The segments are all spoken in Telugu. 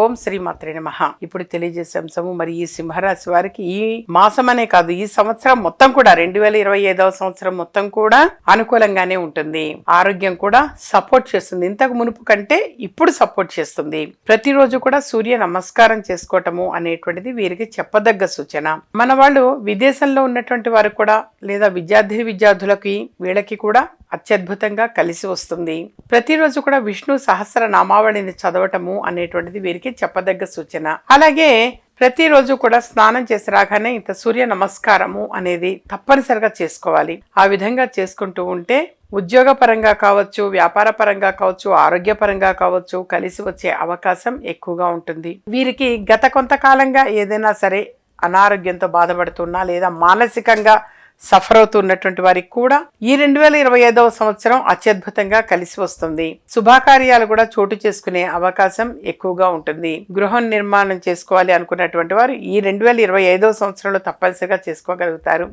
ఓం శ్రీ మాత్రే నమః. ఇప్పుడు తెలియజేసే అంశము మరి ఈ సింహరాశి వారికి ఈ మాసం అనే కాదు ఈ సంవత్సరం మొత్తం కూడా రెండు వేల ఇరవై ఐదవ సంవత్సరం మొత్తం కూడా అనుకూలంగానే ఉంటుంది. ఆరోగ్యం కూడా సపోర్ట్ చేస్తుంది. ఇంతకు మునుపు కంటే ఇప్పుడు సపోర్ట్ చేస్తుంది. ప్రతిరోజు కూడా సూర్య నమస్కారం చేసుకోవటము అనేటువంటిది వీరికి చెప్పదగ్గ సూచన. మన వాళ్ళు విదేశంలో ఉన్నటువంటి వారు కూడా లేదా విద్యార్థి విద్యార్థులకి వీళ్ళకి కూడా అత్యద్భుతంగా కలిసి వస్తుంది. ప్రతిరోజు కూడా విష్ణు సహస్ర నామావళిని చదవటము అనేటువంటిది వీరికి చెప్పదగ్గ సూచన. అలాగే ప్రతిరోజు కూడా స్నానం చేసి రాగానే ఇంత సూర్య నమస్కారము అనేది తప్పనిసరిగా చేసుకోవాలి. ఆ విధంగా చేసుకుంటూ ఉంటే ఉద్యోగ పరంగా కావచ్చు వ్యాపార పరంగా కావచ్చు ఆరోగ్యపరంగా కావచ్చు కలిసి వచ్చే అవకాశం ఎక్కువగా ఉంటుంది. వీరికి గత కొంతకాలంగా ఏదైనా సరే అనారోగ్యంతో బాధపడుతున్నా లేదా మానసికంగా సఫర్ అవుతున్నటువంటి వారికి కూడా ఈ రెండు వేల ఇరవై ఐదవ సంవత్సరం అత్యద్భుతంగా కలిసి వస్తుంది. శుభకార్యాలు కూడా చోటు చేసుకునే అవకాశం ఎక్కువగా ఉంటుంది. గృహం నిర్మాణం చేసుకోవాలి అనుకున్నటువంటి వారు ఈ రెండు వేల ఇరవై ఐదవ సంవత్సరంలో తప్పనిసరిగా చేసుకోగలుగుతారు.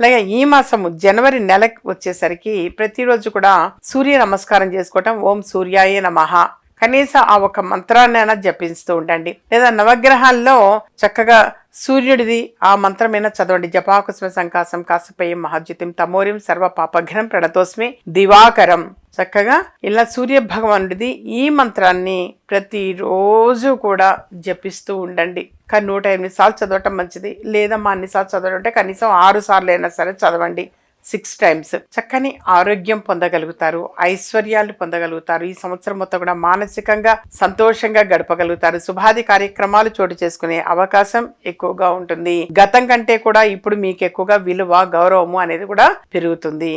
అలాగే ఈ మాసము జనవరి నెలకు వచ్చేసరికి ప్రతిరోజు కూడా సూర్య నమస్కారం చేసుకోవటం ఓం సూర్యాయ నమః. కనీసం ఆ ఒక మంత్రాన్నైనా జపిస్తూ ఉండండి. లేదా నవగ్రహాల్లో చక్కగా సూర్యుడిది ఆ మంత్రమైన చదవండి. జపాకుస్మ సంకాసం కాసపయం మహాజ్యుతిం తమోరిం సర్వ పాపఘ్నం ప్రణతోస్మి దివాకరం. చక్కగా ఇలా సూర్య భగవానుడిది ఈ మంత్రాన్ని ప్రతిరోజు కూడా జపిస్తూ ఉండండి. కానీ నూట ఎనిమిది సార్లు చదవటం మంచిది. లేదా మా అన్ని సార్లు చదవడం అంటే కనీసం ఆరు సార్లు అయినా సరే చదవండి. సిక్స్ టైమ్స్ చక్కని ఆరోగ్యం పొందగలుగుతారు ఐశ్వర్యాలు పొందగలుగుతారు. ఈ సంవత్సరం మొత్తం కూడా మానసికంగా సంతోషంగా గడపగలుగుతారు. శుభాది కార్యక్రమాలు చోటు చేసుకునే అవకాశం ఎక్కువగా ఉంటుంది. గతం కంటే కూడా ఇప్పుడు మీకు ఎక్కువగా విలువ గౌరవము అనేది కూడా పెరుగుతుంది.